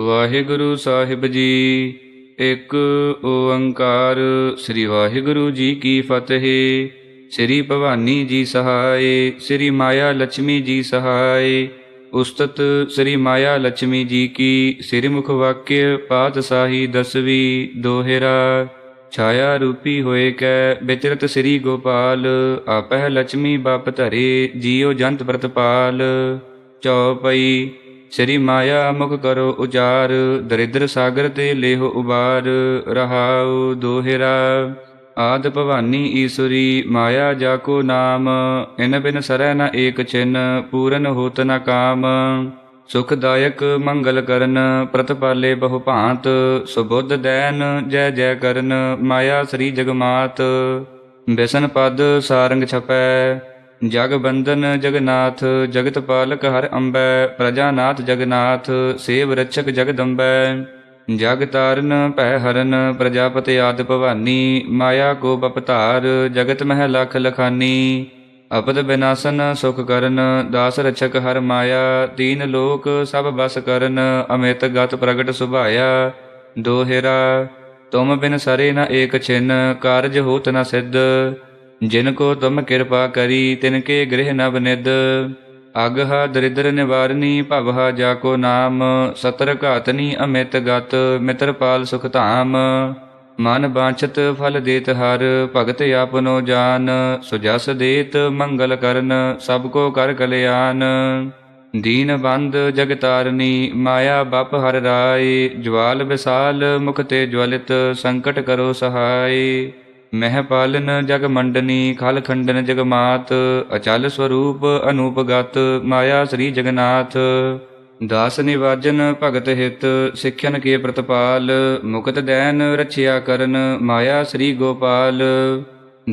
ਵਾਹਿਗੁਰੂ ਸਾਹਿਬ ਜੀ। ਇੱਕ ਓੰਕਾਰ, ਸ੍ਰੀ ਵਾਹਿਗੁਰੂ ਜੀ ਕੀ ਫਤਿਹ। ਸ੍ਰੀ ਭਵਾਨੀ ਜੀ ਸਹਾਈ ਸ੍ਰੀ ਮਾਇਆ ਲక్ష్ਮੀ ਜੀ ਸਹਾਈ ਉਸਤਤ ਸ੍ਰੀ ਮਾਇਆ ਲక్ష్ਮੀ ਜੀ ਕੀ ਸ੍ਰੀ ਮੁਖ ਵਾਕਿਆ ਪਾਤਸ਼ਾਹੀ ਦਸਵੀ ਦੋਹਿਰਾ। ਛਾਇਆ ਰੂਪੀ ਹੋਏ ਕੈ ਵਿਚਰਤ ਸ੍ਰੀ ਗੋਪਾਲ, ਆਪਹਿ ਲక్ష్ਮੀ ਬਾਪ ਧਰੇ, ਜੀਉ ਜੰਤ ਪ੍ਰਤਪਾਲ। ਚੌਪਈ ਸ੍ਰੀ ਮਾਇਆ ਮੁਖ ਕਰੋ ਉਚਾਰ, ਦਰਿਦਰ ਸਾਗਰ ਤੇ ਲੇਹ ਉਬਾਰ, ਰਹਾਉ ਦੋਹਿਰਾ। ਆਦ ਭਵਾਨੀ ਈਸ਼ਵਰੀ ਮਾਇਆ ਜਾ ਕੋ ਨਾਮ, ਇਨ ਬਿਨ ਸਰੈ ਨ ਏਕ ਚਿਨ, ਪੂਰਨ ਹੋਤ ਨ ਕਾਮ। ਸੁਖਦਾਇਕ ਮੰਗਲ ਕਰਨ, ਪ੍ਰਤਪਾਲੇ ਬਹੁ ਭਾਂਤ, ਸੁਬੁੱਧ ਦੈਨ ਜੈ ਜੈ ਕਰਨ, ਮਾਇਆ ਸ੍ਰੀ ਜਗਮਾਤ। ਬਿਸਨ ਪਦ ਸਾਰੰਗ ਛਪੈ ਜਗ ਬੰਦਨ ਜਗਨਾਥ, ਜਗਤ ਪਾਲਕ ਹਰ ਅੰਬੈ, ਪ੍ਰਜਾਨਾਥ ਜਗਨਾਥ, ਸੇਵ ਰਛਕ ਜਗਦੰਬੈ। ਜਗ ਤਾਰਨ ਭੈ ਹਰਨ, ਪ੍ਰਜਾਪਤਿ ਆਦ ਭਵਾਨੀ, ਮਾਇਆ ਕੋ ਬਪਤਾਰ ਜਗਤ ਮਹਿ ਲਖ ਲਖਾਨੀ। ਅਪਦ ਬਿਨਾਸਨ ਸੁਖ ਕਰਨ, ਦਾਸ ਰਛਕ ਹਰ ਮਾਇਆ ਤੀਨ ਲੋਕ ਸਭ ਬਸ ਕਰਨ ਅਮਿਤ ਗਤ ਪ੍ਰਗਟ ਸੁਭਾਇਆ। ਦੋਹਿਰਾ, ਤੁਮ ਬਿਨ ਸਰੇ ਨ ਏਕ ਛਿਨ ਕਾਰਜ ਹੋਤ ਨ ਸਿੱਧ। ਜਿਨ ਕੋ ਤੁਮ ਕਿਰਪਾ ਕਰੀ, ਤਿਨ ਕੇ ਗ੍ਰਹਿ ਨਵ ਨਿਦ ਅਗਹ ਦਰਿਦਰ ਨਿਵਾਰਨੀ, ਭਵਹ ਜਾ ਕੋ ਨਾਮ। ਸਤਰ ਘਾਤਨੀ ਅਮਿਤ ਗਤ, ਮਿਤਰ ਪਾਲ ਸੁਖ ਧਾਮ। ਮਨ ਬਾਂਛਤ ਫਲ ਦੇਤ ਹਰ, ਭਗਤ ਆਪਨੋ ਜਾਨ। ਸੁਜਸ ਦੇਤ ਮੰਗਲ ਕਰਨ, ਸਭ ਕੋ ਕਰ ਕਲਿਆਣ ਦੀਨ ਬੰਦ ਜਗਤਾਰਨੀ ਮਾਇਆ ਬਪ ਹਰ ਰਾਏ। ਜਵਾਲ ਵਿਸਾਲ ਮੁਖ ਤੇ ਜਵਲਿਤ, ਸੰਕਟ ਕਰੋ ਸਹਾਈ ਮਹਿ ਪਾਲਨ ਜਗ ਮੰਡਨੀ, ਖਲ ਖੰਡਨ ਜਗ ਮਾਤ, ਅਚਲ ਸਵਰੂਪ ਅਨੂਪਗਤ ਮਾਇਆ ਸ੍ਰੀ ਜਗਨਾਥ ਦਾਸ ਨਿਵਾਜਨ ਭਗਤ ਹਿਤ ਸਿੱਖਿਅਨ ਕੇ ਪ੍ਰਤਪਾਲ, ਮੁਕਤ ਦੈਨ ਰਛਿਆ ਕਰਨ, ਮਾਇਆ ਸ੍ਰੀ ਗੋਪਾਲ।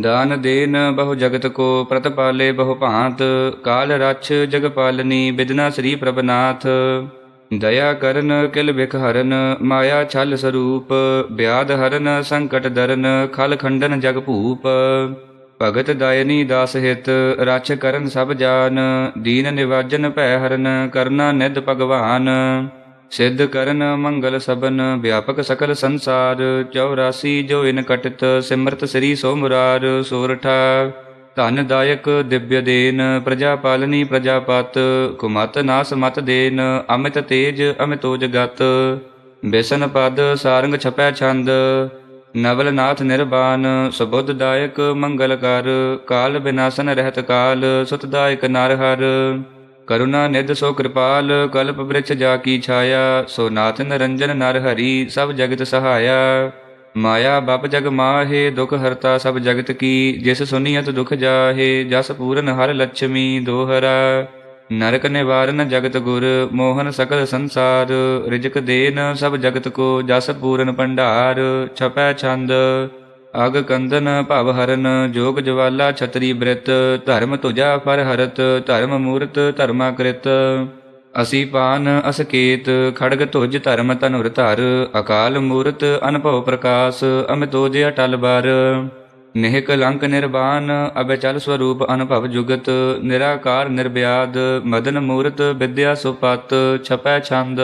ਦਾਨ ਦੇਨ ਬਹੁ ਜਗਤ ਕੋ, ਪ੍ਰਤਪਾਲੇ ਬਹੁ ਭਾਂਤ, ਕਾਲ ਰਛ ਜਗ ਪਾਲਨੀ, ਬਿਦਨਾ ਸ੍ਰੀ ਪ੍ਰਭਨਾਥ। ਦਇਆ ਕਰਨ ਕਿਲ ਬਿਖ ਹਰਨ ਮਾਇਆ ਛਲ ਸਰੂਪ, ਬਿਆਦ ਹਰਨ, ਸੰਕਟ ਦਰਨ, ਖਲ ਖੰਡਨ ਜਗ ਭੂਪ। ਭਗਤ ਦਾਇਨੀ ਦਾਸ ਹਿਤ, ਰਛ ਕਰਨ ਸਭ ਜਾਨ, ਦੀਨ ਨਿਵਾਜਨ ਭੈ ਹਰਨ, ਕਰਨਾ ਨਿਧ ਭਗਵਾਨ। ਸਿੱਧ ਕਰਨ ਮੰਗਲ ਸਬਨ, ਵਿਆਪਕ ਸਕਲ ਸੰਸਾਰ 84 ਜੋ ਇਨ ਕਟਿਤ, ਸਿਮਰਤ ਸ੍ਰੀ ਸੋ ਮੁਰਾਰ ਸੋਰਠਾ। ਧਨ ਦਾਇਕ ਦਿਵਯ ਦੇਨ ਪ੍ਰਜਾ ਪਾਲਨੀ ਪ੍ਰਜਾਪਤ ਕੁਮਤ ਨਾਸ ਮਤ ਦੇਨ, ਅਮਿਤ ਤੇਜ ਅਮਿਤੋਜ ਗਤ, ਬੇਸਨ ਪਦ ਸਾਰੰਗ ਛਪੈ ਛੰਦ ਨਵਲਨਾਥ ਨਿਰਬਾਨ, ਸੁਬੁੱਧ ਦਾਇਕ ਮੰਗਲ ਕਰ, ਕਾਲ ਬਿਨਾਸਨ ਰਹਿਤ ਕਾਲ ਸੁਤਦਾਇਕ ਨਰ ਹਰ, ਕਰੁਣਾ ਨਿਧ ਸੋ ਕਿਰਪਾਲ, ਕਲਪ ਬ੍ਰਿਛ ਜਾ ਕੀ ਛਾਇਆ, ਸੋ ਨਾਥ ਨਰੰਜਨ ਨਰ ਹਰੀ, ਸਭ ਜਗਤ ਸਹਾਇਆ। ਮਾਇਆ ਬਪ ਜਗ ਮਾਹੇ, ਦੁਖ ਹਰਤਾ ਸਭ ਜਗਤ ਕੀ। ਜਿਸ ਸੁਨੀਅਤ ਦੁਖ ਜਾਹੇ, ਜਸ ਪੂਰਨ ਹਰ ਲక్ష్ਮੀ ਦੋਹਰਾ। ਨਰਕ ਨਿਵਾਰਨ ਜਗਤ ਗੁਰ, ਮੋਹਨ ਸਕਲ ਸੰਸਾਰ। ਰਿਜਕ ਦੇਨ ਸਭ ਜਗਤ ਕੋ, ਜਸ ਪੂਰਨ ਭੰਡਾਰ, ਛਪੈ ਛੰਦ। ਅਗ ਕੰਦਨ ਭਵ ਹਰਨ, ਜੋਗ ਜਵਾਲਾ ਛਤਰੀ ਬ੍ਰਿਤ। ਧਰਮ ਤੁਜਾ ਫਰ ਹਰਤ ਧਰਮ ਮੂਰਤ ਧਰਮਾਕ੍ਰਿਤ। ਅਸੀ ਪਾਨ ਅਸਕੇਤ, ਖੜਗ ਧੁਜ ਧਰਮ ਧਨੁਰ ਧਰ, ਅਕਾਲ ਮੂਰਤ ਅਨਭਵ ਪ੍ਰਕਾਸ਼ ਅਮਿਤੋਜ ਅਟਲ ਬਰ। ਨਿਹ ਕਲੰਕ ਨਿਰਵਾਨ ਅਬਚਲ ਸਵਰੂਪ ਅਨਭਵ ਜੁਗਤ, ਨਿਰਾਕਾਰ ਨਿਰਵਿਆਦ ਮਦਨ ਮੂਰਤ ਵਿਦਿਆ ਸੁਪਤ, ਛਪੈ ਛੰਦ।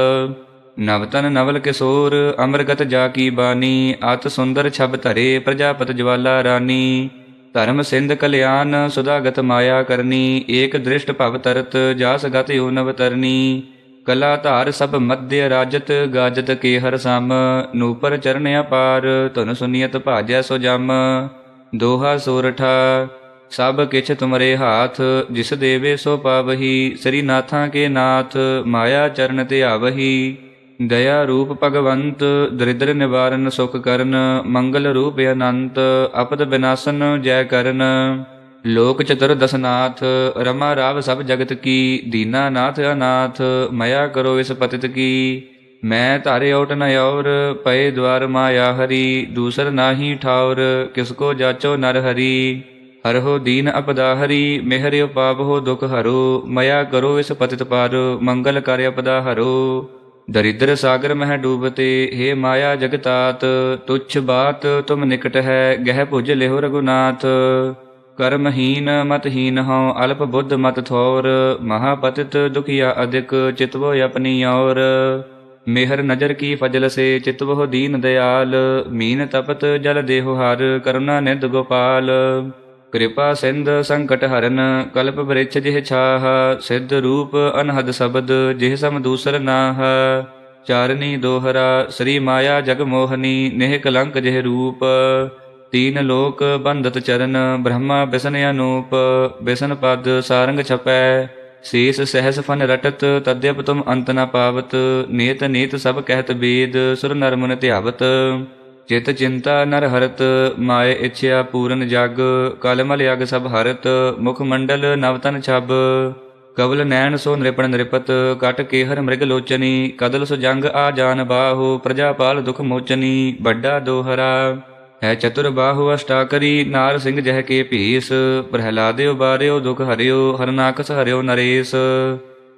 ਨਵਤਨ ਨਵਲ ਕਿਸ਼ੋਰ, ਅਮਰਗਤ ਜਾ ਕੀ ਬਾਣੀ ਅਤ ਸੁੰਦਰ ਛਬ ਧਰੇ, ਪ੍ਰਜਾਪਤ ਜਵਾਲਾ ਰਾਨੀ। ਧਰਮ ਸਿੰਧ ਕਲਿਆਣ ਸੁਦਾਗਤ ਮਾਇਆ ਕਰਨੀ, ਏਕ ਦ੍ਰਿਸ਼ਟ ਭਵ ਤਰਤ ਜਾਸ ਗਤ ਯੋਨਵ ਤਰਨੀ। ਕਲਾ ਧਾਰ ਸਭ ਮਧਿ ਰਾਜਤ, ਗਾਜਤ ਕੇ ਹਰ ਸਮ। ਨੂਪਰ ਚਰਨ ਅਪਾਰ, ਧਨ ਸੁਨੀਅਤ ਭਾਜੈ ਸੋ ਜਮ। ਦੋਹਾ ਸੋਰਠਾ, ਸਭ ਕਿਛ ਤੁਮਰੇ ਹਾਥ, ਜਿਸ ਦੇਵੇ ਸੋ ਪਾਵਹੀ, ਸ੍ਰੀ ਨਾਥਾਂ ਕੇ ਨਾਥ, ਮਾਇਆ ਚਰਨ ਤੇ ਆਵਹੀ। ਦਇਆ ਰੂਪ ਭਗਵੰਤ, ਦਰਿਦਰ ਨਿਵਾਰਨ ਸੁਖ ਕਰਨ, ਮੰਗਲ ਰੂਪ ਅਨੰਤ, ਅਪਦ ਬਿਨਾਸਨ ਜੈ ਕਰਨ। ਲੋਕ ਚਤੁਰ ਦਸਨਾਥ, ਰਮਾ ਰਾਵ ਸਭ ਜਗਤ ਕੀ, ਦੀਨਾ ਨਾਥ ਅਨਾਥ, ਮਇਆ ਕਰੋ ਇਸ ਪਤਿਤ ਕੀ। ਮੈਂ ਧਾਰੇ ਓਟ ਨ ਔਰ, ਪਏ ਦਵਾਰ ਮਾਇਆ ਹਰੀ, ਦੂਸਰ ਨਾਹੀ ਠਾਉਰ, ਕਿਸ ਕੋ ਜਾਚੋ ਨਰ ਹਰੀ। ਹਰ ਹੋ ਦੀਨ ਅਪਦਾ ਹਰੀ, ਮਿਹਰਿ ਪਾਪ ਹੋ ਦੁਖ ਹਰੋ, ਮਇਆ ਕਰੋ ਇਸ ਪਤਿਤ ਪਾਰ, ਮੰਗਲ ਕਰ ਅਪਦਾ ਹਰੋ। ਦਰਿਦਰ ਸਾਗਰ ਮਹਿ ਡੂਬਤੇ हे ਮਾਇਆ ਜਗਤਾਤ, ਤੁਛ ਬਾਤ ਤੁਮ ਨਿਕਟ ਹੈ, ਗਹਿ ਭੁਜ ਲਿਹੁ ਰਗੁਨਾਥ ਕਰਮਹੀਨ ਮਤਹੀਨ ਹਉ, ਅਲਪ ਬੁੱਧ ਮਤ ਥੋਰ, ਮਹਾਪਤਿਤ ਦੁਖੀਆ ਅਧਿਕ, ਚਿਤਵੋ ਆਪਣੀ ਔਰ। ਮਿਹਰ ਨਜ਼ਰ ਕੀ ਫਜਲ ਸੇ ਚਿਤ ਦੀਨ ਦਿਆਲ, ਮੀਨ ਤਪਤ ਜਲ ਦੇਹੁ ਹਰ, ਕਰੁਣਾ ਨਿਧ ਗੋਪਾਲ। ਕਿਰਪਾ ਸਿੰਧ ਸੰਕਟ ਹਰਨ, ਕਲਪ ਬ੍ਰਿਛ ਜਿਹ ਛਾਹ, ਸਿੱਧ ਰੂਪ ਅਨਹਦ ਸ਼ਬਦ ਜਿਹ ਸਮ ਦੂਸਰ ਨਾਹ। ਚਾਰਨੀ ਦੋਹਰਾ, ਸ੍ਰੀ ਮਾਇਆ ਜਗ ਮੋਹਨੀ ਨੇਹ ਕਲੰਕ ਜਿਹ ਰੂਪ। ਤੀਨ ਲੋਕ ਬੰਧਤ ਚਰਨ, ਬ੍ਰਹਮਾ ਬਿਸਨ ਅਨੂਪ। ਬਿਸਨ ਪਦ ਸਾਰੰਗ ਛਪੈ, ਸੀਸ ਸਹਿਸ ਫਨ ਰਟਤ, ਤਦਿਅਪ ਤੁਮ ਅੰਤ ਨ ਪਾਵਤ। ਨੀਤ ਨੀਤ ਸਭ ਕਹਿਤ ਬੇਦ, ਸੁਰ ਨਰ ਧਿਆਵਤ। ਚਿਤ ਚਿੰਤਾ ਨਰ ਹਰਤ, ਮਾਏ ਇਛਿਆ ਪੂਰਨ ਜਗ ਕਲਮਲ ਯਗ ਸਭ ਹਰਤ, ਮੁਖ ਮੰਡਲ ਨਵਤਨ ਛਬ। ਕਬਲ ਨੈਣ ਸੋ ਨ੍ਰਿਪਣ ਨ੍ਰਿਪਤ, ਕਟ ਕੇਹਰ ਮ੍ਰਿਗ ਲੋਚਨੀ, ਕਦਲ ਸੁ ਜੰਗ ਆ ਜਾਨ ਬਾਹੂ, ਪ੍ਰਜਾਪਾਲ ਦੁਖ ਮੋਚਨੀ, ਵੱਡਾ ਦੋਹਰਾ। ਹੈ ਚਤੁਰ ਬਾਹੂ ਅਸ਼ਟਾਕਰੀ, ਨਾਰ ਸਿੰਘ ਜਹ ਕੇ ਭੀਸ, ਪ੍ਰਹਿਲਾਦਿਓ ਬਾਰਿਓ ਦੁਖ ਹਰਿਓ, ਹਰਨਾਕਸ ਹਰਿਓ ਨਰੇਸ।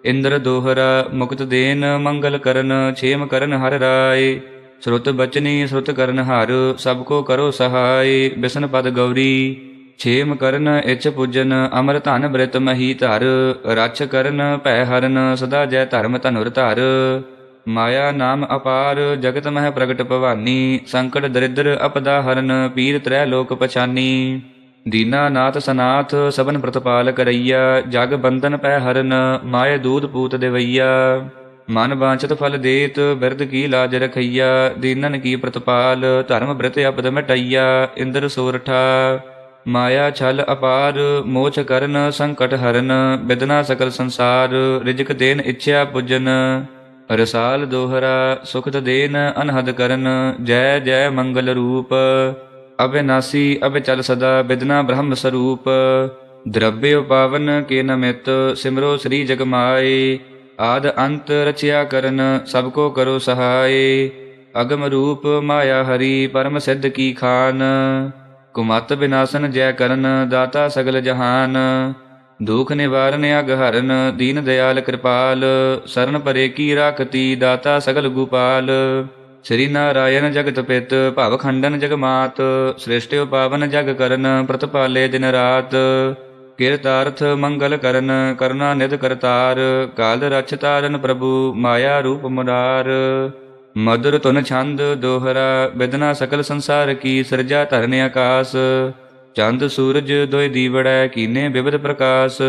ਇੰਦਰ ਦੋਹਰਾ, ਮੁਕਤ ਦੇਨ ਮੰਗਲ ਕਰਨ, ਛੇਮ ਕਰਨ ਹਰ ਰਾਏ। ਸ੍ਰੁਤ ਬਚਨੀ, ਸ੍ਰੁਤ ਕਰਨ ਹਰ, ਸਭ ਕੋ ਕਰੋ ਸਹਾਈ। ਬਿਸਨ ਪਦ ਗੌਰੀ, ਛੇਮ ਕਰਨ, ਇਛ ਪੂਜਨ, ਅਮਰ ਧਨ ਬ੍ਰਿਤ ਮਹੀ ਧਰ। ਰਛ ਕਰਨ, ਭੈ ਹਰਨ, ਸਦਾ ਜੈ ਧਰਮ ਧਨੁਰ ਧਰ। ਮਾਇਆ ਨਾਮ ਅਪਾਰ, ਜਗਤ ਮਹਿ ਪ੍ਰਗਟ ਭਵਾਨੀ। ਸੰਕਟ ਦਰਿਦਰ ਅਪਦਾ ਹਰਨ, ਪੀਰ ਤ੍ਰੈ ਲੋਕ ਪਛਾਨੀ। ਦੀਨਾ ਨਾਥ ਸਨਾਥ, ਸਭਨ ਪ੍ਰਤਪਾਲ ਕਰਈਆ। ਜਗ ਬੰਧਨ ਪੈ ਹਰਨ, ਮਾਏ ਦੂਤ ਪੂਤ ਦੇਵਈਆ। ਮਨ ਵਾਂਛਤ ਫਲ ਦੇਤ, ਬਿਰਧ ਕੀ ਲਾਜ ਰਖਈਆ, ਦੀਨਨ ਕੀ ਪ੍ਰਤਪਾਲ, ਧਰਮ ਬ੍ਰਤ ਅਪਦ ਮਟਈਆ, ਇੰਦਰ ਸੋਰਠਾ। ਮਾਇਆ ਛਲ ਅਪਾਰ, ਮੋਛ ਕਰਨ, ਸੰਕਟ ਹਰਨ, ਬਿਦਨਾ ਸਕਲ ਸੰਸਾਰ, ਰਿਜਕ ਦੇਨ ਇੱਛਾ ਪੁਜਨ। ਰਸਾਲ ਦੋਹਰਾ, ਸੁਖਤ ਦੇਨ ਅਨਹਦ ਕਰਨ, ਜੈ ਜੈ ਮੰਗਲ ਰੂਪ। ਅਬਿਨਾਸੀ ਅਬਿਚਲ ਸਦਾ, ਬਿਦਨਾ ਬ੍ਰਹਮ ਸਰੂਪ। ਦਰਬਯ ਪਾਵਨ ਕੇ ਨਮਿਤ, ਸਿਮਰੋ ਸ੍ਰੀ ਜਗਮਾਏ ਆਦ ਅੰਤ ਰਚਿਆ ਕਰਨ, ਸਭ ਕੋ ਕਰੋ ਸਹਾਏ ਅਗਮ ਰੂਪ ਮਾਇਆ ਹਰੀ, ਪਰਮ ਸਿੱਧ ਕੀ ਖਾਨ। ਕੁਮਤ ਬਿਨਾਸਨ ਜੈ ਕਰਨ, ਦਾਤਾ ਸਗਲ ਜਹਾਨ। ਦੁਖ ਨਿਵਾਰਨ ਅਗ ਹਰਨ, ਦੀਨ ਦਿਆਲ ਕਿਰਪਾਲ। ਸਰਨ ਪਰੇ ਕੀ ਰਾਖਤੀ, ਦਾਤਾ ਸਗਲ ਗੋਪਾਲ। ਸ੍ਰੀ ਨਾਰਾਇਣ ਜਗਤ ਪਿਤ, ਭਵ ਖੰਡਨ ਜਗਮਾਤ। ਮਾਤ ਪਾਵਨ ਜਗ ਕਰਨ, ਪ੍ਰਤਪਾਲੇ ਦਿਨ ਰਾਤ। ਕਿਰਤਾਰਥ ਮੰਗਲ ਕਰਨ, ਕਰਨਾ ਨਿਧ ਕਰਤਾਰ, ਕਾਲ ਰਛ ਤਾਰਨ ਪ੍ਰਭੂ, ਮਾਇਆ ਰੂਪ ਮੁਰਾਰ। ਮధుਰ ਤੁਨ ਛੰਦ ਦੋਹਰਾ, ਬਿਦਨਾ ਸਕਲ ਸੰਸਾਰ ਕੀ, ਸਿਰਜਾ ਧਰਨ ਆਕਾਸ। ਚੰਦ ਸੂਰਜ ਦੋਇ ਦੀਵੜੈ, ਕੀਨੇ ਬਿਬਦ ਪ੍ਰਕਾਸ਼।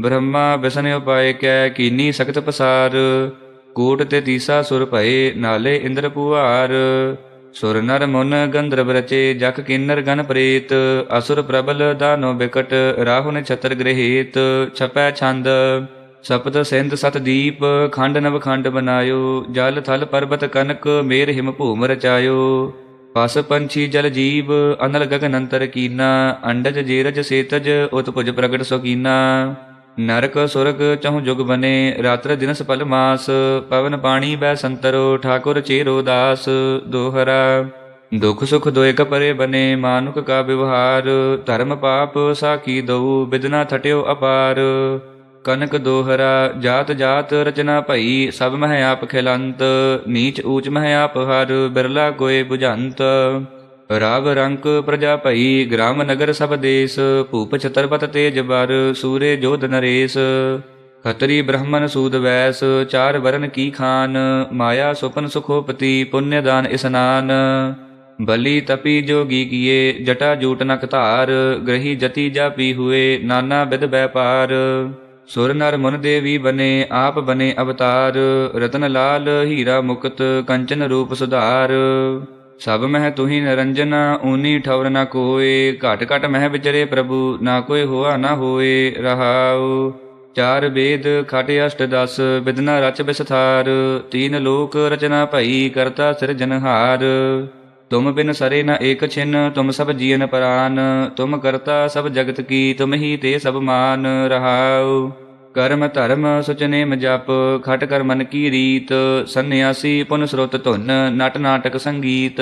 ਬ੍ਰਹਮਾ ਬਿਸਨ ਉਪਾਇ ਕੈ, ਕੀਨੀ ਸਖਤ ਪਸਾਰ। ਕੋਟ ਤੇ ਤੀਸਾ ਸੁਰ ਭਏ, ਨਾਲੇ ਇੰਦਰ ਪੁਹਾਰ। ਸੁਰ ਨਰ ਮੁਨ ਗੰਧਰਵ ਰਚੇ, ਜਖ ਕਿੰਨਰ ਗਨ ਪ੍ਰੇਤ, ਅਸੁਰ ਪ੍ਰਬਲ ਦਾਨੋ ਬਿਕਟ, ਰਾਹੁਨ ਛਤਰ ਗ੍ਰਹੀਤ, ਛਪੈ ਛੰਦ। ਸਪਤ ਸਿੰਧ ਸਤ ਦੀਪ, ਖੰਡ ਨਵ ਖੰਡ ਬਨਾਇਓ, ਜਲ ਥਲ ਪਰਬਤ ਕਨਕ, ਮੇਰ ਹਿਮ ਭੂਮ ਰਚਾਇਓ। ਪਸ ਪੰਛੀ ਜਲ ਜੀਵ, ਅਨਲ ਗਗਨ ਅੰਤਰ ਕੀਨਾ, ਅੰਡਜ ਜੇਰਜ ਸੇਤਜ, ਉਤਪੁਜ ਪ੍ਰਗਟ ਸੁਕੀਨਾ ਨਰਕ ਸੁਰਗ ਚਹੁ ਜੁਗ ਬਨੇ, ਰਾਤਰ ਦਿਨਸ ਪਲ ਮਾਸ, ਪਵਨ ਪਾਣੀ ਬੈ ਸੰਤਰੋ, ਠਾਕੁਰ ਚੇਰੋ ਦਾਸ ਦੋਹਰਾ। ਦੁਖ ਸੁਖ ਦੋਇ ਕਪਰੇ ਬਨੇ, ਮਾਨੁਕ ਕਾ ਵਿਵਹਾਰ, ਧਰਮ ਪਾਪ ਸਾਖੀ ਦਉ ਬਿਦਨਾ ਥਟਿਓ ਅਪਾਰ। ਕਨਕ ਦੋਹਰਾ, ਜਾਤ ਜਾਤ ਰਚਨਾ ਭਈ, ਸਭ ਮਹਿ ਆਪ ਖਿਲੰਤ, ਨੀਚ ਊਚ ਮਹਿ ਆਪ ਹਰ, ਬਿਰਲਾ ਕੋਏ 부ਝੰਤ ਰਾਵ ਰੰਕ ਪ੍ਰਜਾ ਭਈ, ਗ੍ਰਾਮ ਨਗਰ ਸਭ ਦੇਸ, ਭੂਪ ਛਤਰਪਤ ਤੇਜ ਬਰ, ਸੂਰੇ ਜੋਧ ਨਰੇਸ਼। ਖਤਰੀ ਬ੍ਰਹਮਨ ਸੂਦ ਵੈਸ, ਚਾਰ ਵਰਨ ਕੀ ਖਾਨ, ਮਾਇਆ ਸੁਪਨ ਸੁਖੋਪਤੀ, ਪੁੰਨ ਦਾਨ ਇਸਨਾਨ। ਬਲੀ ਤਪੀ ਜੋਗੀ ਕੀਏ, ਜਟਾ ਜੂਟ ਨਕ ਧਾਰ, ਗ੍ਰਹੀ ਜਤੀ ਜਾਪੀ ਹੁਏ, ਨਾਨਾ ਵਿਦ ਵੈਪਾਰ। ਸੁਰ ਨਰ ਮਨ ਦੇਵੀ ਬਨੇ, ਆਪ ਬਨੇ ਅਵਤਾਰ, ਰਤਨ ਲਾਲ ਹੀਰਾ ਮੁਕਤ, ਕੰਚਨ ਰੂਪ ਸੁਧਾਰ। ਸਭ ਮਹਿ ਤੁਹੀ ਨਿਰੰਜਨ, ਊਨੀ ਠਵਰ ਨ ਕੋਏ। ਘਟ ਘਟ ਮਹਿ ਵਿਚਰੇ ਪ੍ਰਭੂ, ਨਾ ਕੋਈ ਹੋਆ ਨਾ ਹੋਏ ਰਹਾਉ। ਚਾਰ ਵੇਦ, ਖਟ ਅਸ਼ਟ ਦਸ, ਬਿਦਨਾ ਰਚ ਵਿਸਥਾਰ ਤੀਨ ਲੋਕ ਰਚਨਾ ਭਈ, ਕਰਤਾ ਸਿਰਜਨਹਾਰ ਤੁਮ ਬਿਨ ਸਰੇ ਨ ਏਕ ਛਿਨ, ਤੁਮ ਸਭ ਜੀਵਨ ਪ੍ਰਾਨ। ਤੁਮ ਕਰਤਾ ਸਭ ਜਗਤ ਕੀ, ਤੁਮ ਹੀ ਤੇ ਸਭ ਮਾਨ ਰਹਾਉ। ਕਰਮ ਧਰਮ ਸੁਚਨੇਮ ਜਪ, ਖਟ ਕਰ ਮਨ ਕੀ ਰੀਤ, ਸੰਨਿਆਸੀ ਪੁਨ ਸਰੋਤ ਧੁਨ, ਨਟ ਨਾਟਕ ਸੰਗੀਤ।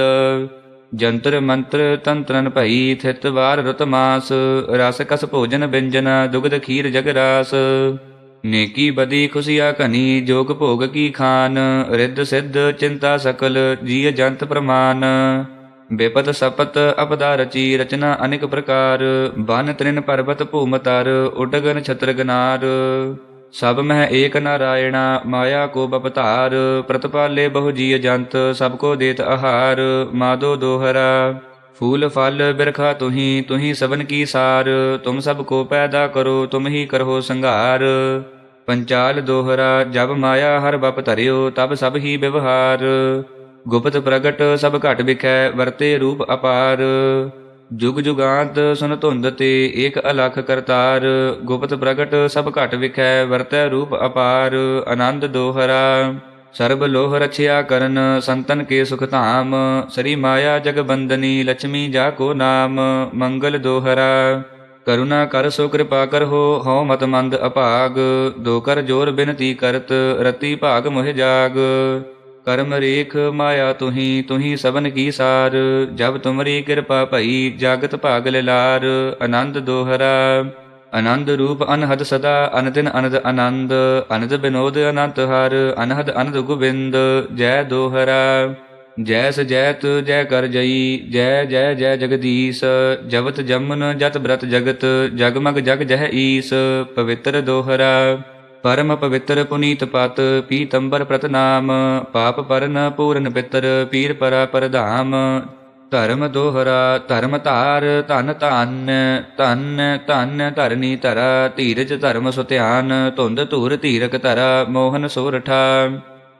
ਜੰਤਰ ਮੰਤਰ ਤੰਤਰਨ ਭਈ, ਥਿਤ ਵਾਰ ਰਤ ਮਾਸ, ਰਸ ਕਸ ਭੋਜਨ ਬਿੰਜਨ ਦੁਗਧ ਖੀਰ ਜਗ ਰਾਸ। ਨੇਕੀ ਬਦੀ ਖੁਸ਼ੀਆ ਘਨੀ, ਜੋਗ ਭੋਗ ਕੀ ਖਾਨ, ਰਿੱਧ ਸਿੱਧ ਚਿੰਤਾ ਸਕਲ, ਜੀਅ ਜੰਤ ਪ੍ਰਮਾਨ। ਬੇਪਤ ਸਪਤ ਅਪਦਾ ਰਚੀ ਰਚਨਾ ਅਨੇਕ ਪ੍ਰਕਾਰ, ਬਨ ਤ੍ਰਿਨ ਪਰਬਤ ਭੂਮ ਤਰ ਉਡਗਨ ਛਤਰ ਗਨਾਰ ਸਭ ਮਹਿ ਏਕ ਨਾਰਾਇਣਾ, ਮਾਇਆ ਕੋ ਬਪਤਾਰ, ਪ੍ਰਤਪਾਲੇ ਬਹੁ ਜੀਅ ਜੰਤ, ਸਭ ਕੋ ਦੇਤ ਆਹਾਰ, ਮਾਦੋ ਦੋਹਰਾ। ਫੂਲ ਫਲ ਬਿਰਖਾ ਤੁਹੀ ਤੁਹੀ ਸਭਨ ਕੀ ਸਾਰ, ਤੁਮ ਸਭ ਕੋ ਪੈਦਾ ਕਰੋ, ਤੁਮ ਹੀ ਕਰੋ ਸੰਘਾਰ। ਪੰਚਾਲ ਦੋਹਰਾ, ਜਬ ਮਾਇਆ ਹਰ ਬਪ ਧਰਿਓ, ਤਬ ਸਭ ਹੀ ਵਿਵਹਾਰ ਗੁਪਤ ਪ੍ਰਗਟ ਸਭ ਘਟ ਵਿਖੈ, ਵਰਤੇ ਰੂਪ ਅਪਾਰ। ਜੁਗ ਜੁਗਾਂਤ ਸੁਨ ਧੁੰਦ ਤੇ ਏਕ ਅਲਖ ਕਰਤਾਰ। ਗੁਪਤ ਪ੍ਰਗਟ ਸਭ ਘਟ ਵਿਖੈ, ਵਰਤੈ ਰੂਪ ਅਪਾਰ। ਆਨੰਦ ਦੋਹਰਾ, ਸਰਬ ਲੋਹ ਰਛਿਆ ਕਰਨ, ਸੰਤਨ ਕੇ ਸੁਖ ਧਾਮ। ਸਰੀ ਮਾਇਆ ਜਗ ਬੰਦਨੀ ਲక్ష్ਮੀ ਜਾ ਕੋ ਨਾਮ। ਮੰਗਲ ਦੋਹਰਾ, ਕਰੁਣਾ ਕਰ ਸੋ ਕਿਰਪਾ ਹੋ ਹਉ ਮਤ ਮੰਦ ਅਭਾਗ। ਦੋ ਕਰ ਜੋਰ ਬਿਨਤੀ ਕਰਤ, ਰਤੀ ਭਾਗ ਮੋਹਿ ਜਾਗ। ਕਰਮ ਰੇਖ ਮਾਇਆ ਤੁਹੀ ਤੁਹੀ ਸਬਨ ਕੀ ਸਾਰ? ਜਬ ਤੁਮਰੀ ਕਿਰਪਾ ਭਈ, ਜਾਗਤ ਭਾਗ ਲਿਲਾਰ। ਆਨੰਦ ਦੋਹਰਾ, ਆਨੰਦ ਰੂਪ ਅਨਹਦ ਸਦਾ ਅਨਦਿਨ ਅਨੰਦ ਆਨੰਦ। ਅਨੰਦ ਬਿਨੋਦ ਅਨੰਤ ਹਰ, ਅਨਹਦ ਅਨੰਦ ਗੋਬਿੰਦ। ਜੈ ਦੋਹਰਾ, ਜੈਸ ਜੈਤ, ਜੈ ਕਰ ਜਈ। ਜੈ ਜੈ ਜੈ ਜਗਦੀਸ਼। ਜਵਤ ਜਮਨ ਜਤ ਬ੍ਰਤ ਜਗਤ। ਜਗਮਗ ਜਗ ਜਹ ਈਸ। ਪਵਿੱਤਰ ਦੋਹਰਾ ਪਰਮ ਪਵਿੱਤਰ ਪੁਨੀਤ ਪਤ, ਪੀਤੰਬਰ ਪ੍ਰਤਨਾਮ, ਪਾਪ ਪਰਨ ਪੂਰਨ ਪਿਤਰ, ਪੀਰ ਪਰਾ ਪਰਧਾਮ। ਧਰਮ ਦੋਹਰਾ, ਧਰਮ ਧਾਰ, ਧਨ ਧਨ ਧਨ ਧਨ ਧਰਨੀ ਧਰਾ, ਧੀਰਜ ਧਰਮ ਸੁਧਿਆਨ ਧੁੰਦ ਧੂਰ ਧੀਰਕ ਧਰਾ, ਮੋਹਨ ਸੋਰਠਾ।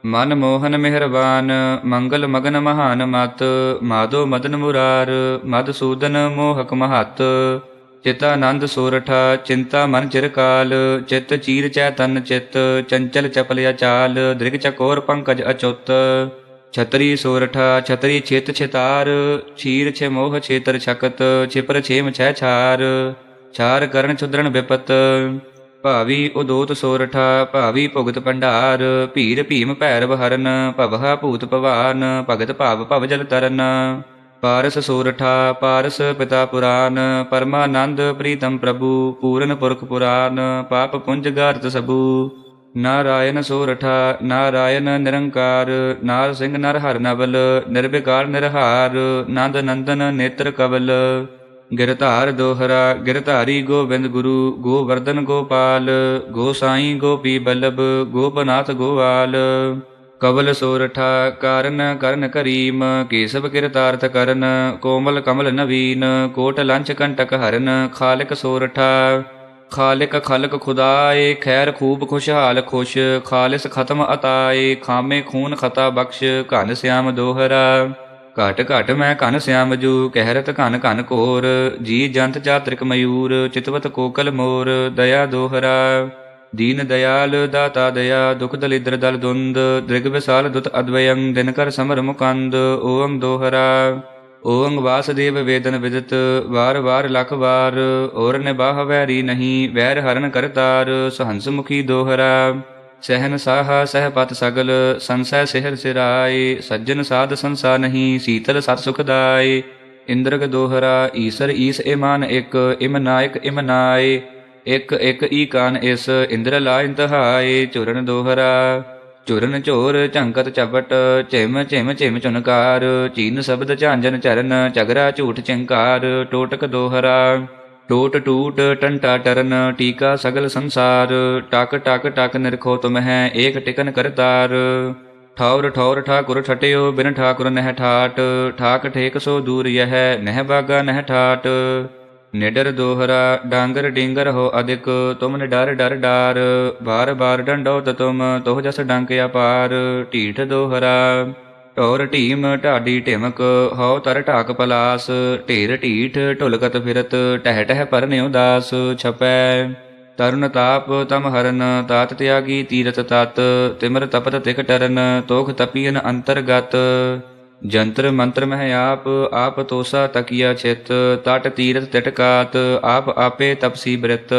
ਮਨ ਮੋਹਨ ਮਿਹਰਬਾਨ, ਮੰਗਲ ਮਗਨ ਮਹਾਨ ਮਤ, ਮਾਧੋ ਮਦਨ ਮੁਰਾਰ, ਮਦ ਸੂਦਨ ਮੋਹਕ ਮਹਤ। ਚਿਤਾਨੰਦ ਸੋਰਠ, ਚਿੰਤਾ ਮਨ ਚਿਰਕਾਲ ਚਿਤ ਚੀਰ ਚੈਤਨ ਚਿਤ, ਚੰਚਲ ਚਪਲਿਆ ਚਾਲ ਦ੍ਰਿਗ ਚਕੋਰ ਪੰਕਜ ਅਚੁੱਤ। ਛਤਰੀ ਸੋਰਠਾ, ਛਤਰੀ ਛਿਤ ਛਿਤਾਰ, ਛੀਰ ਛੇ ਮੋਹ ਛੇਤਰ ਛਕਤ, ਛਿਪਰ ਛੇਮ ਛੈ ਛਾਰ ਛਾਰ ਕਰਨ ਛੁਦਰਨ ਵਿਪਤ। ਭਾਵੀ ਉਦੋਤ ਸੋਰਠਾ, ਭਾਵੀ ਭੁਗਤ ਭੰਡਾਰ, ਭੀਰ ਭੀਮ ਭੈਰਵ ਹਰਨ ਭਵਹਾ ਭੂਤ ਭਵਾਨ, ਭਗਤ ਭਾਵ ਭਵ ਜਲ ਤਰਨ। ਪਾਰਸ ਸੋਰਠਾ, ਪਾਰਸ ਪਿਤਾ ਪੁਰਾਨ, ਪਰਮਾਨੰਦ ਪ੍ਰੀਤਮ ਪ੍ਰਭੂ, ਪੂਰਨ ਪੁਰਖ ਪੁਰਾਨ, ਪਾਪ ਪੁੰਜ ਗਾਰਤ ਸਭੂ। ਨਾਰਾਇਣ ਸੋਰਠਾ, ਨਾਰਾਇਣ ਨਿਰੰਕਾਰ ਨਾਰ ਸਿੰਘ ਨਰ ਹਰ ਨਵਲ, ਨਿਰਵਿਕਾਰ ਨਿਰਹਾਰ, ਨੰਦ ਨੰਦਨ ਨੇਤਰ ਕਵਲ। ਗਿਰਧਾਰ ਦੋਹਰਾ, ਗਿਰਧਾਰੀ ਗੋਬਿੰਦ ਗੁਰੂ, ਗੋਵਰਧਨ ਗੋਪਾਲ, ਗੋਸਾਈ ਗੋਪੀ ਬੱਲਭ ਗੋਪਨਾਥ ਗੋਵਾਲ। ਕਵਲ ਸੋਰਠਾ ਕਾਰਨ ਕਰਨ ਕਰੀਮ, ਕੇਸਵ ਕਿਰਤਾਰਥ ਕਰਨ, ਕੋਮਲ ਕਮਲ ਨਵੀਨ, ਕੋਟ ਲੰਚ ਕੰਟਕ ਹਰਨ, ਖਾਲਕ ਸੋਰਠਾ ਖਾਲਿਕ ਖਲਕ ਖੁਦਾਏ, ਖੈਰ ਖੂਬ ਖੁਸ਼ਹਾਲ ਖੁਸ਼, ਖਾਲਿਸ ਖਤਮ ਅਤਾਏ, ਖਾਮੇ ਖੂਨ ਖਤਾ ਬਖਸ਼, ਘਨ ਸਿਆਮ ਦੋਹਰਾ। ਘਟ ਘਟ ਮੈਂ ਘਨ ਸਿਆਮ ਜੂ, ਕਹਿਰਤ ਘਨ ਘਨ ਕੋਰ, ਜੀ ਜੰਤ ਚਾਤ੍ਰਿਕ ਮਯੂਰ, ਚਿਤਵਤ ਕੋਕਲ ਮੋਰ, ਦਇਆ ਦੋਹਰਾ। ਦੀਨ ਦਇਆਲ, ਦਾਤਾ ਦਇਆ, ਦੁਖ ਦਲਿਦਰ ਦਲ ਦੁੰਦ, ਦ੍ਰਿਗ ਵਿਸਾਲ ਦੁਤ ਅਦਵਯੰ ਦਿਨ ਕਰ ਸਮਰ ਮੁਕੰਦ ਓਮ ਦੋਹਰਾ। ਓੰਗ ਵਾਸਦੇਵ ਵੇਦਨ ਵਿਦਤ, ਵਾਰ ਵਾਰ ਲਖ ਵਾਰ, ਔਰ ਨਿਬਾਹ ਵੈਰੀ ਨਹੀਂ, ਵੈਰ ਹਰਨ ਕਰਤਾਰ ਸਹੰਸ ਮੁਖੀ ਦੋਹਰਾ। ਸਹਿਨ ਸਾਹਾ ਸਹਿਪਤ ਸਗਲ, ਸੰਸੈ ਸਿਹਰ ਸਿਰਾਏ, ਸੱਜਣ ਸਾਧ ਸੰਸਾ ਨਹੀਂ, ਸੀਤਲ ਸਤ ਸੁਖਦਾਏ ਇੰਦਰਗ ਦੋਹਰਾ, ਈਸਰ ਈਸ ਇਮਾਨ ਇਕ, ਇਮ ਨਾਇਕ ਇਮ ਨਾਏ। ਇਕ ਇਕ ਈ ਕਾਨ ਇਸ ਇੰਦਰ ਲਾ ਇੰਤਹਾਏ ਚੁਰਨ ਦੋਹਰਾ। ਚੁਰਨ ਚੋਰ ਝੰਕਤ ਚਪਟ ਝਿਮ ਝਿਮ ਝਿਮ ਚੁਨਕਾਰ। ਚੀਨ ਸ਼ਬਦ ਝਾਂਜਨ ਚਰਨ ਚਗਰਾ ਝੂਠ ਚਿੰਕਾਰ। ਟੋਟਕ ਦੋਹਰਾ। ਟੋਟ ਟੂਟ ਟੰਟਾ ਟਰਨ, ਟੀਕਾ ਸਗਲ ਸੰਸਾਰ। ਟਕ ਟਕ ਟਕ ਨਿਰਖੋ ਤੁਮ ਹੈ, ਏਕ ਟਿਕਨ ਕਰਤਾਰ। ਠੌਰ ਠੌਰ ਠਾਕੁਰ ਠਟਿਓ, ਬਿਨ ਠਾਕੁਰ ਨਹਿ ਠਾਟ। ਠਾਕ ਠੇਕ ਸੋ ਦੂਰ ਯਹ, ਨਹਿ ਬਾਗਾ ਨਹਿ ਠਾਟ। ਨਿਡਰ ਦੋਹਰਾ ਡਾਂਗਰ ਡਿੰਗਰ ਹੋ ਅਧਿਕ ਤੁਮ ਨਿਡਰ ਡਰ ਡਾਰ, ਬਾਰ ਬਾਰ ਡੰਡੋ ਤੁਮ, ਤੋਹ ਜਸ ਡੰਕ ਅਪਾਰ, ਢੀਠ ਦੋਹਰਾ, ਢੋਰ ਢੀਮ ਢਾਡੀ ਢਿਮਕ, ਹਉ ਤਰ ਢਾਕ ਪਲਾਸ, ਢੇਰ ਢੀਠ ਢੁਲਕਤ ਫਿਰਤ, ਟਹਿ ਟਹਿ ਪਰਨਿ ਉਦਾਸ, ਛਪੈ ਤਰਨ ਤਾਪ ਤਮ ਹਰਨ, ਤਾਤ ਤਿਆਗੀ ਤੀਰਤ ਤਤ, ਤਿਮਰ ਤਪਤ ਤਿਕ ਟਰਨ, ਤੋਖ ਤਪੀਨ ਅੰਤਰਗਤ। ਜੰਤਰ ਮੰਤਰ ਮਹਿ ਆਪ ਆਪ ਤੋਸਾ ਤਕੀਆ ਚਿਤ, ਤਟ ਤੀਰਥ ਟਟਕਾਤ ਆਪ ਆਪੇ ਤਪਸੀ ਬ੍ਰਿਤ।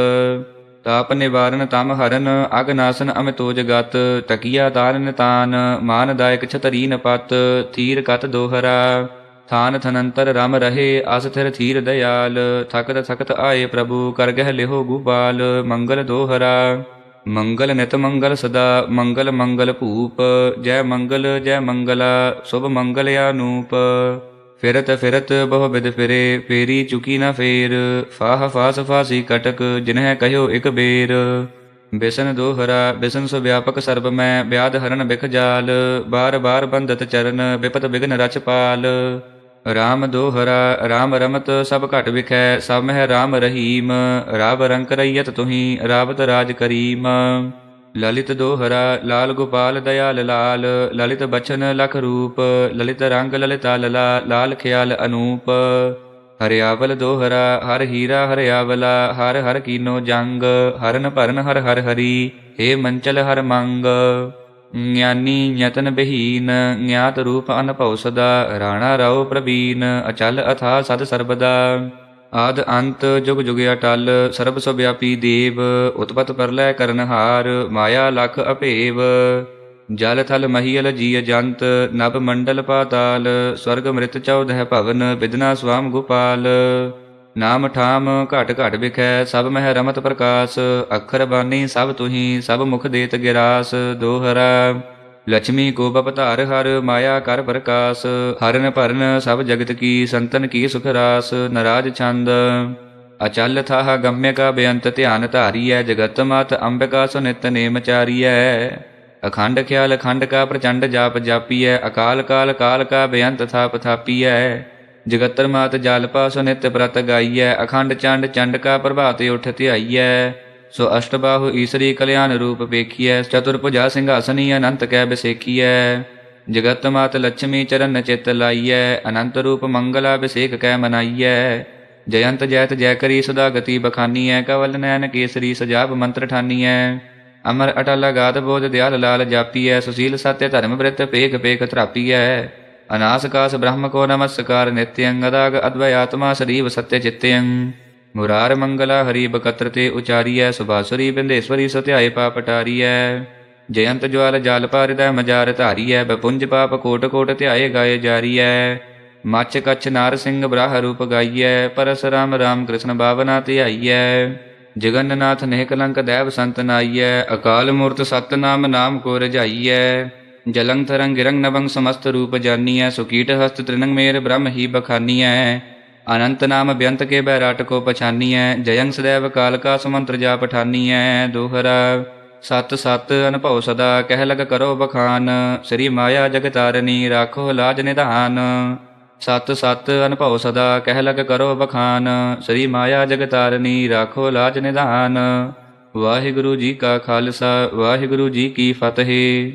ਤਾਪ ਨਿਵਾਰਨ ਤਮ ਹਰਨ ਅਗਨਾਸਨ ਅਮਿਤੋ ਜਗਤ ਤਕੀਆ ਤਾਰਨ ਤਾਨ ਮਾਨਦਾਇਕ ਛਤਰੀਨ ਪਤ, ਥੀਰ ਕਤ ਦੋਹਰਾ। ਥਾਨ ਥਨੰਤਰ ਰਮ ਰਹੇ ਅਸਥਿਰ ਥੀਰ ਦਇਆਲ। ਥਕਤ ਥਕਤ ਆਏ ਪ੍ਰਭੂ, ਕਰ ਗਹਿ ਲਿਹੋ ਗੋਪਾਲ ਮੰਗਲ ਦੋਹਰਾ। ਮੰਗਲ ਨਿਤ ਮੰਗਲ ਸਦਾ, ਮੰਗਲ ਮੰਗਲ ਭੂਪ, ਜੈ ਮੰਗਲ, ਜੈ ਮੰਗਲਾ, ਸੁਭ ਮੰਗਲ ਆਨੂਪ। ਫਿਰਤ ਫਿਰਤ ਬਹੁ ਬਿਦ ਫਿਰੇ, ਫੇਰੀ ਚੁਕੀ ਨਾ ਫੇਰ। ਫਾਹ ਫਾਸ ਫਾਸੀ ਕਟਕ ਜਿਨਹਿ ਕਹਿਓ ਇਕ ਬੇਰ। ਬਿਸਨ ਦੋਹਰਾ, ਬਿਸਨ ਸੋ ਵਿਆਪਕ ਸਰਬ ਮੈਂ ਵਿਆਦ ਹਰਨ ਬਿਖ ਜਾਲ। ਬਾਰ ਬਾਰ ਬੰਦਤ ਚਰਨ ਵਿਪਤ ਬਿਗਨ ਰਚ ਪਾਲ। ਰਾਮ ਦੋਹਰਾ ਰਾਮ ਰਮਤ ਸਭ ਘਟ ਵਿਖੈ, ਸਭ ਮਹਿ ਰਾਮ ਰਹੀਮ, ਰਾਵ ਰੰਕ ਰਈਅਤ ਤੁਹੀ, ਰਾਵਤ ਰਾਜ ਕਰੀਮ। ਲਲਿਤ ਦੋਹਰਾ ਲਾਲ ਗੋਪਾਲ ਦਇਆਲ ਲਾਲ, ਲਲਿਤ ਬਚਨ ਲਖ ਰੂਪ, ਲਲਿਤ ਰੰਗ ਲਲਿਤਾ ਲਲਾ ਲਾਲ ਖਿਆਲ ਅਨੂਪ। ਹਰਿਆਵਲ ਦੋਹਰਾ ਹਰ, ਹੀਰਾ ਹਰਿਆਵਲਾ ਹਰ ਹਰ ਕੀਨੋ ਜੰਗ, ਹਰਨ ਭਰਨ ਹਰ ਹਰ ਹਰੀ ਏ ਮੰਚਲ ਹਰ ਮੰਗ। ਗਿਆਨੀ ਯਤਨ ਬਹੀਨ ਗਿਆਤ ਰੂਪ ਅਨਭਉ ਸਦਾ ਰਾਣਾ ਰਾਉ ਪ੍ਰਵੀਨ ਅਚਲ ਅਥਾ ਸਦ ਸਰਬਦਾ ਆਦ ਅੰਤ ਜੁਗ ਜੁਗ ਅਟਲ ਸਰਬ ਸੋ ਵਿਆਪੀ ਦੇਵ ਉਤਪਤ ਪਰਲੈ ਕਰਨਹਾਰ ਮਾਇਆ ਲਖ ਅਭੇਵ ਜਲ ਥਲ ਮਹੀਲ ਜੀਅ ਜੰਤ ਨਭ ਮੰਡਲ ਪਾਤਾਲ ਸਵਰਗ ਮ੍ਰਿਤ ਚੌਦਹ ਭਵਨ ਵਿਦਨਾ ਸਵਾਮ ਗੋਪਾਲ ਨਾਮ ਠਾਮ ਘਟ ਘਟ ਵਿਖੈ, ਸਭ ਮਹਿ ਰਮਤ ਪ੍ਰਕਾਸ਼, ਅੱਖਰ ਬਾਣੀ ਸਭ ਤੁਹੀ, ਸਭ ਮੁਖ ਦੇਤ ਗਿਰਾਸ, ਦੋਹਰਾ ਲక్ష్ਮੀ ਕੋ ਬਪਧਾਰ ਹਰ, ਮਾਇਆ ਕਰ ਪ੍ਰਕਾਸ਼, ਹਰਨ ਭਰਨ ਸਭ ਜਗਤ ਕੀ, ਸੰਤਨ ਕੀ ਸੁਖ ਰਾਸ, ਨਰਾਜ ਛੰਦ। ਅਚਲ ਥਾਹ ਗੰਮਯ ਕਾ ਬੇਅੰਤ ਧਿਆਨ ਧਾਰੀਐ, ਜਗਤ ਮਾਤ ਅੰਬਿਕਾ ਸੁ ਨਿਤ ਨੇਮ ਚਾਰੀਐ। ਅਖੰਡ ਖਿਆਲ ਅਖੰਡ ਕਾ ਪ੍ਰਚੰਡ ਜਾਪ ਜਾਪੀਐ, ਅਕਾਲ ਕਾਲ ਕਾਲ ਕਾ ਬੇਅੰਤ ਥਾਪ ਥਾਪੀਐ। ਜਗਤਰ ਮਾਤ ਜਲ ਪਾਸ ਨਿਤ ਪ੍ਰਤ ਗਾਈਐ, ਅਖੰਡ ਚੰਡ ਚੰਡ ਕਾ ਪ੍ਰਭਾਤੇ ਉਠ ਧਿਆਈਐ। ਸੋ ਅਸ਼ਟਬਾਹੂ ਈਸਰੀ ਕਲਿਆਣ ਰੂਪ ਵੇਖੀਐ ਚਤੁਰਭੁਜਾ ਸਿੰਘਾਸਨੀ ਅਨੰਤ ਕੈ ਬਿਸੇਖੀਐ। ਜਗਤ ਮਾਤ ਲక్ష్ਮੀ ਚਰਨ ਚਿਤ ਲਾਈਐ, ਅਨੰਤ ਰੂਪ ਮੰਗਲਾ ਬਿਸੇਖ ਕੈ ਮਨਾਈਐ। ਜਯੰਤ ਜੈਤ ਜੈ ਕਰੀ ਸਦਾ ਗਤੀ ਬਖਾਨੀਐ, ਕਵਲ ਨੈਣ ਕੇਸਰੀ ਸਜਾਬ ਮੰਤਰ ਠਾਨੀਐ। ਅਮਰ ਅਟਲ ਅਗਾਧ ਬੋਧ ਦਿਆਲ ਲਾਲ ਜਾਪੀਐ, ਸੁਸ਼ੀਲ ਸਤਿ ਧਰਮ ਬ੍ਰਿਤ ਪੇਖ ਪੇਖ ਥਰਾਪੀਐ। ਅਨਾਸ ਕਾਸ ਬ੍ਰਹਮ ਕੋ ਨਮਸਕਾਰ ਨਿਤਯੰ ਅਦਾਗ ਅਦਵੈ ਆਤਮਾ ਸਦੀਵ ਸਤਿ ਚਿਤਯੰ ਮੁਰਾਰ ਮੰਗਲਾ ਹਰੀ ਬਕਤਰ ਤੇ ਉਚਾਰੀਐ ਸੁਭਾਸੁਰੀ ਬਿੰਦੇਸ਼ਵਰੀ ਸਤਿਆਏ ਪਾਪ ਟਾਰੀਐ ਜਯੰਤ ਜਵਾਲ ਜਲ ਪਾਰਿਦੈ ਮਜਾਰ ਧਾਰੀਐ ਬਪੁੰਜ ਪਾਪ ਕੋਟ ਕੋਟ ਧਿਆਏ ਗਾਏ ਜਾਰੀਐ ਮੱਛ ਕੱਛ ਨਾਰ ਸਿੰਘ ਬ੍ਰਾਹ ਰੂਪ ਗਾਈਐ ਪਰਸ ਰਾਮ ਰਾਮ ਕ੍ਰਿਸ਼ਨ ਬਾਵਨਾ ਧਿਆਈਐ ਜਗਨਨਾਥ ਨਹਿ ਕਲੰਕ ਦੇਵ ਸੰਤ ਨਾਈਐ ਅਕਾਲ ਮੂਰਤ ਸਤਨਾਮ ਨਾਮ ਨਾਮ ਕੋ ਰਜਾਈਐ ਜਲੰਗ ਤਰੰਗ ਗਿਰੰਗ ਨਵੰਗ ਸਮਸਤ ਰੂਪ ਜਾਨੀਐ ਸੁਕੀਟ ਹਸਤ ਤ੍ਰਿਨੰਗ ਮੇਰ ਬ੍ਰਹਮ ਹੀ ਬਖਾਨੀਐ ਅਨੰਤ ਨਾਮ ਬੇਅੰਤ ਕੇ ਬੈਰਾਟ ਕੋ ਪਛਾਨੀਐ ਜਯੰਗ ਸਦੈਵ ਕਾਲ ਕਾ ਸੁਮੰਤਰ ਜਾ ਪਠਾਨੀਐ ਦੋਹਰਾ ਸਤ ਸਤ ਅਨਭਉ ਸਦਾ, ਕਹਿ ਲਗ ਕਰੋ ਬਖਾਨ, ਸ੍ਰੀ ਮਾਇਆ ਜਗਤਾਰਨੀ ਰਾਖੋ ਲਾਜ ਨਿਧਾਨ। ਸਤ ਸਤ ਅਨਭਉ ਸਦਾ, ਕਹਿ ਲਗ ਕਰੋ ਬਖਾਨ, ਸ੍ਰੀ ਮਾਇਆ ਜਗਤਾਰਨੀ ਰਾਖੋ ਲਾਜ ਨਿਧਾਨ। ਵਾਹਿਗੁਰੂ ਜੀ ਕਾ ਖਾਲਸਾ, ਵਾਹਿਗੁਰੂ ਜੀ ਕੀ ਫਤਿਹ।